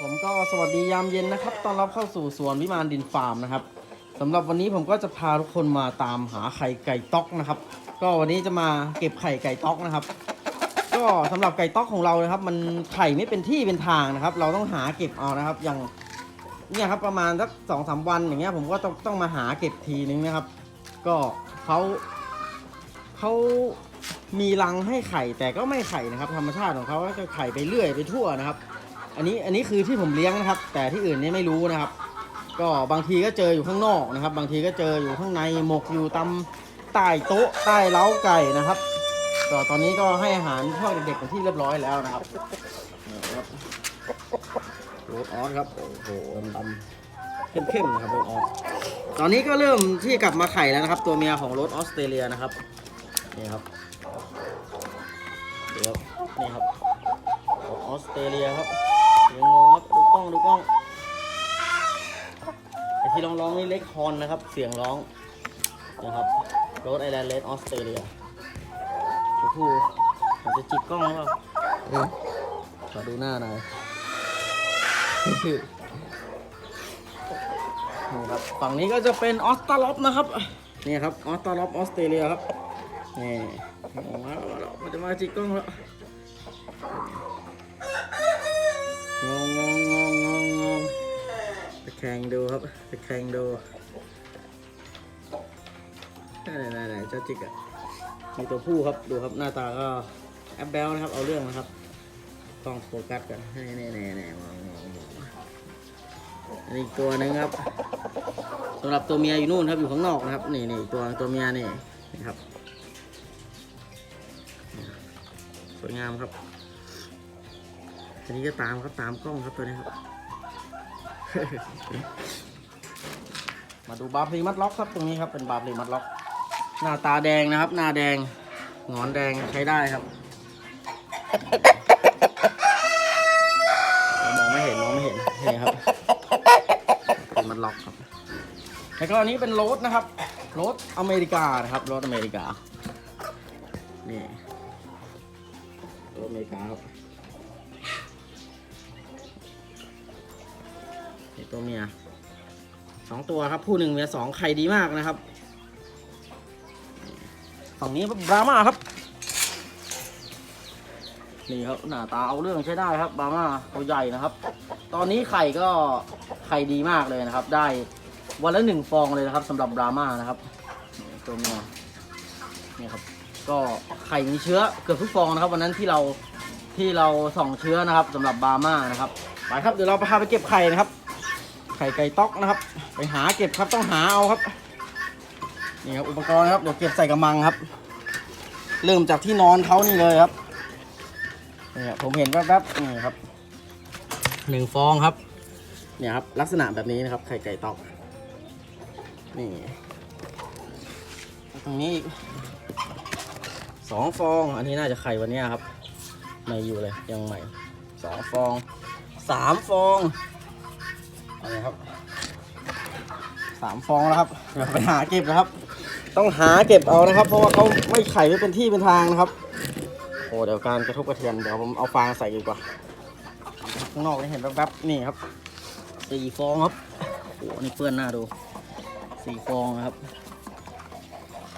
ผมก็สวัสดียามเย็นนะครับต้อนรับเข้าสู่สวนวิมานดินฟาร์มนะครับสำหรับวันนี้ผมก็จะพาทุกคนมาตามหาไข่ไก่ต๊อกนะครับ ก็วันนี้จะมาเก็บไข่ไก่ต๊อกนะครับ ก็สำหรับไก่ต๊อกของเรานะครับ มันไข่ไม่เป็นที่เป็นทางนะครับ เราต้องหาเก็บเอานะครับ อย่างเนี่ยครับประมาณสักสองสามวันอย่างเงี้ยผมก็ต้องต้องมาหาเก็บทีนึงนะครับ ก็เขาเขามีรังให้ไข่แต่ก็ไม่ไข่นะครับ ธรรมชาติของเขาก็จะไข่ไปเรื่อยไปทั่วนะครับ อันนี้อันนี้คือที่ผมเลี้ยงนะครับ แต่ที่อื่นนี่ไม่รู้นะครับ ก็บางทีก็เจออยู่ข้างนอกนะครับ บางทีก็เจออยู่ข้างในหมกอยู่ตำใต้โต๊ะใต้เล้าไก่นะครับก็ตอนนี้ก็ให้อาหารพวกเด็กๆเป็นที่เรียบร้อยแล้วนะครับโรสออสครับโอ้โหดำๆเข้มๆนะครับโรสออสตอนนี้ก็เริ่มที่กลับมาไข่แล้วนะครับ ตัวเมียของโรสออสเตรเลียนะครับนี่ครับเดี๋ยวนี่ครับออสเตรเลียครับ เดี๋ยวงงครับดูกล้องดูกล้องไอที่ร้องๆนี่เล็กฮอนนะครับ เสียงร้องนะครับโรสไอแลนด์เลสออสเตรเลียโอ้โหผมจะจิกกล้องแล้วเปล่าขอดูหน้าหน่อย นี่ครับฝั่งนี้ก็จะเป็นออสตาล็อปนะครับ นี่ครับออสตาล็อปออสเตรเลียครับ นี่มาแล้วมาแล้วมันจะมาจิกกล้องแล้ว งงงงงงงงงตะแคงดูครับตะแคงดูไหนไหนไหนเจ้าจิกอะมีตัวผู้ครับดูครับหน้าตาก็แอปเบลนะครับเอาเรื่องนะครับต้องโฟกัสกันให้แน่ๆแน่ๆมองมองมองอันนี้อีกตัวหนึงครับสำหรับตัวเมียอยู่นู่นครับอยู่ข้างนอกนะครับนี่นี่ตัวตัวเมียนี่นี่ครับสวยงามครับ อันนี้ก็ตามครับตามกล้องครับตัวนี้ครับ มาดูบาร์ลีมัดล็อกครับตรงนี้ครับเป็นบาร์ลีมัดล็อก หน้าตาแดงนะครับ หน้าแดงหงอนแดงใช้ได้ครับมองไม่เห็นมองไม่เห็นนี่ครับเป็นมันล็อกครับแล้วก็อันนี้เป็นโรสนะครับโรสอเมริกานะครับโรสอเมริกา นี่โรสอเมริกาครับ นี่ตัวเมียสองตัวครับ ผู้หนึ่งเมียสองไข่ดีมากนะครับฝั่งนี้บรามาครับ นี่ครับหน้าตาเอาเรื่องใช้ได้ครับบรามาตัวใหญ่นะครับ ตอนนี้ไข่ก็ไข่ดีมากเลยนะครับ ได้วันละหนึ่งฟองเลยนะครับสำหรับบรามานะครับตัวเมียนี่ครับ ก็ไข่มีเชื้อเกือบทุกฟองนะครับ วันนั้นที่เราที่เราส่องเชื้อนะครับสำหรับบรามานะครับไปครับเดี๋ยวเราไปพาไปเก็บไข่นะครับ ไข่ไก่ต๊อกนะครับ ไปหาเก็บครับต้องหาเอาครับนี่ครับอุปกรณ์ครับเดี๋ยวเก็บใส่กระมังครับ เริ่มจากที่นอนเขานี่เลยครับนี่ครับผมเห็นแวบๆนี่ครับหนึ่งฟองครับเนี่ยครับลักษณะแบบนี้นะครับ ไข่ไก่ตอกนี่ตรงนี้อีกสองฟอง อันนี้น่าจะไข่วันเนี้ยครับไม่อยู่เลยยังใหม่สองฟองสามฟอง อันนี้ครับสามฟองแล้วครับเดี๋ยวไปหาเก็บนะครับ ต้องหาเก็บเอานะครับ เพราะว่าเขาไม่ไข่ไม่เป็นที่เป็นทางนะครับ โอ้เดี๋ยวการกระทบกระเทือนเดี๋ยวผมเอาฟางใส่ดีกว่าข้างนอกนี่เห็นแป๊บๆนี่ครับสี่ฟองครับโอ้โหนี่เปื้อนหน้าดูสี่ฟองนะครับ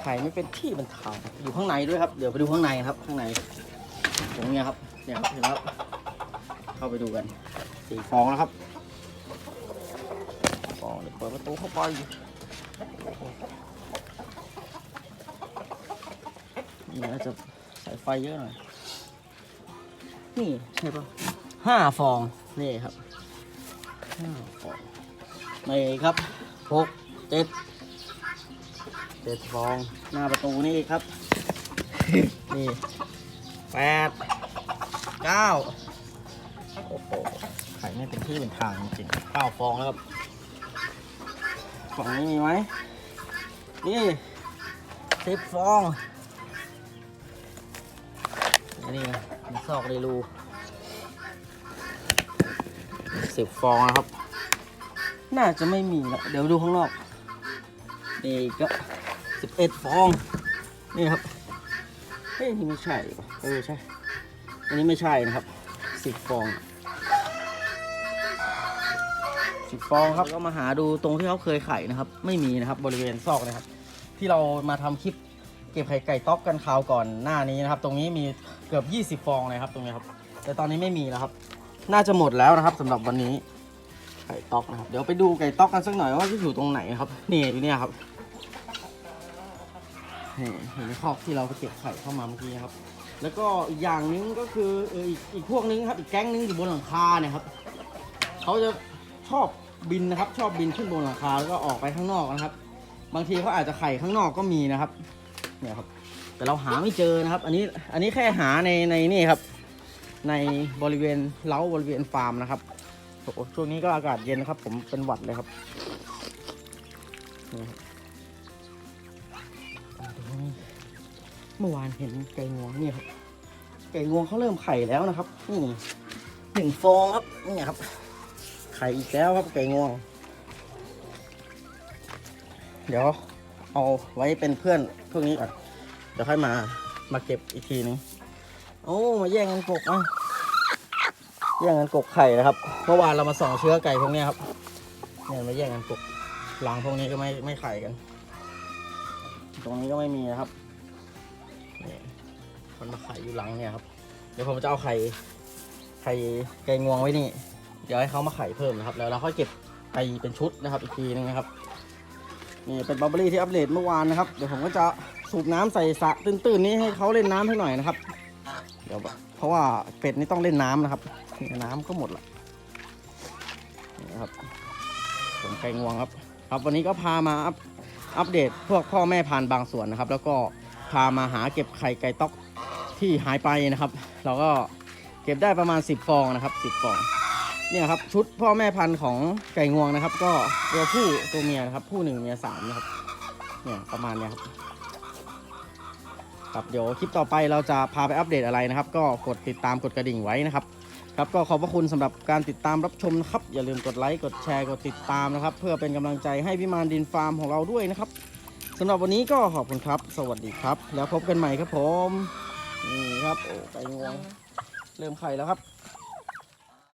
ไข่ไม่เป็นที่เป็นทางอยู่ข้างในด้วยครับ เดี๋ยวไปดูข้างในครับ ข้างในตรงเนี้ยครับเนี่ยครับเห็นแล้วเข้าไปดูกันสี่ฟองแล้วครับ ฟอเดี๋ยวเปิดประตูเข้าไปนี่น่าจจะสายไฟเยอะหน่อย นี่ใช่ปะห้าฟอง นี่ครับห้าฟองนี่ครับหกเจ็ดเจ็ดฟอง หน้าประตูนี่ครับ นี่แปดเก้าโอ้โหไข่ไม่เป็นที่เป็นทางจริงเก้าฟองแล้วครับ ฝั่งนี้มีไหมนี่สิบฟองนี่ไงมีซอกในรูสิบฟองนะครับ น่าจะไม่มีแล้วเดี๋ยวดูข้างนอก นี่ก็สิบเอ็ดฟอง นี่ครับ เฮ้ยนี่ไม่ใช่เออใช่ อันนี้ไม่ใช่นะครับสิบฟอง สิบฟองครับก็มาหาดูตรงที่เขาเคยไข่นะครับ ไม่มีนะครับบริเวณซอกนะครับ ที่เรามาทำคลิปเก็บไข่ไก่ต๊อกกันคราวก่อนหน้านี้นะครับ ตรงนี้มีเกือบ 20 ฟองเลยครับ ตรงนี้ครับ แต่ตอนนี้ไม่มีแล้วครับ น่าจะหมดแล้วนะครับสำหรับวันนี้ไก่ต๊อกนะครับ เดี๋ยวไปดูไก่ต๊อกกันสักหน่อยว่าที่อยู่ตรงไหนครับ นี่อยู่เนี่ยครับนี่เห็นคอกที่เราไปเก็บไข่เข้ามาเมื่อกี้ครับ แล้วก็อีกอย่างนึงก็คือเอออีกอีกพวกนึงครับอีกแก๊งนึงอยู่บนหลังคาเนี่ยครับเขาจะชอบ บินนะครับ ชอบบินขึ้นบนหลังคาแล้วก็ออกไปข้างนอกนะครับ บางทีเขาอาจจะไข่ข้างนอกก็มีนะครับ เนี่ยครับ แต่เราหาไม่เจอนะครับ อันนี้อันนี้แค่หาในในนี่ครับ ในบริเวณเล้าบริเวณฟาร์มนะครับโอ้โหช่วงนี้ก็อากาศเย็นนะครับ ผมเป็นหวัดเลยครับนี่ครับเมื่อวานเห็นไก่งวงนี่ครับไก่งวงเขาเริ่มไข่แล้วนะครับนี่หนึ่งฟองครับนี่ครับ ข่อีกแล้วครับไก่งวง เดี๋ยวเอาไว้เป็นเพื่อนพวกนี้ก่อน เดี๋ยวค่อยมามาเก็บอีกทีนึงโอ้มาแย่งกันกกอะแย่งกันกกไข่นะครับเมื่อวานเรามาส่องเชื้อไก่พวกนี้ครับเนี่ยมาแย่งกันกกหลังพวกนี้ก็ไม่ไม่ไข่กัน ตรงนี้ก็ไม่มีนะครับนี่มันมาไข่อยู่หลังเนี่ยครับ เดี๋ยวผมจะเอาไข่ไข่ไก่งวงไว้นี่ ดี๋ยวให้เขามาไข่เพิ่มนะครับ แล้วเราค่อยเก็บไปเป็นชุดนะครับอีกทีนึงนะครับนี่เป็นบับเบอรี่ที่อัปเดตเมื่อวานนะครับ เดี๋ยวผมก็จะสูบน้ำใส่สระตื้นๆนี้ให้เขาเล่นน้ำให้หน่อยนะครับ เดี๋ยวเพราะว่าเป็ดนี่ต้องเล่นน้ำนะครับนี่น้ำก็หมดละนี่นะครับผมไก่งวงครับ ครับวันนี้ก็พามาอัปอัปเดตพวกพ่อแม่พันธุ์บางส่วนนะครับ แล้วก็พามาหาเก็บไข่ไก่ต๊อกที่หายไปนะครับ เราก็เก็บได้ประมาณ 10 ฟองนะครับ 10 ฟอง เนี่ยครับชุดพ่อแม่พันธุ์ของไก่งวงนะครับ ก็ตัวผู้ตัวเมียนะครับ ผู้หนึ่งเมียสามนะครับเนี่ยประมาณเนี้ยครับครับเดี๋ยวคลิปต่อไปเราจะพาไปอัปเดตอะไรนะครับ ก็กดติดตามกดกระดิ่งไว้นะครับ ครับก็ขอบพระคุณสำหรับการติดตามรับชมนะครับ อย่าลืมกดไลค์กดแชร์กดติดตามนะครับ เพื่อเป็นกำลังใจให้พิมานดินฟาร์มของเราด้วยนะครับสำหรับวันนี้ก็ขอบคุณครับ สวัสดีครับ แล้วพบกันใหม่ครับผม นี่ครับ โอ้ไก่งวง เริ่มไข่แล้วครับ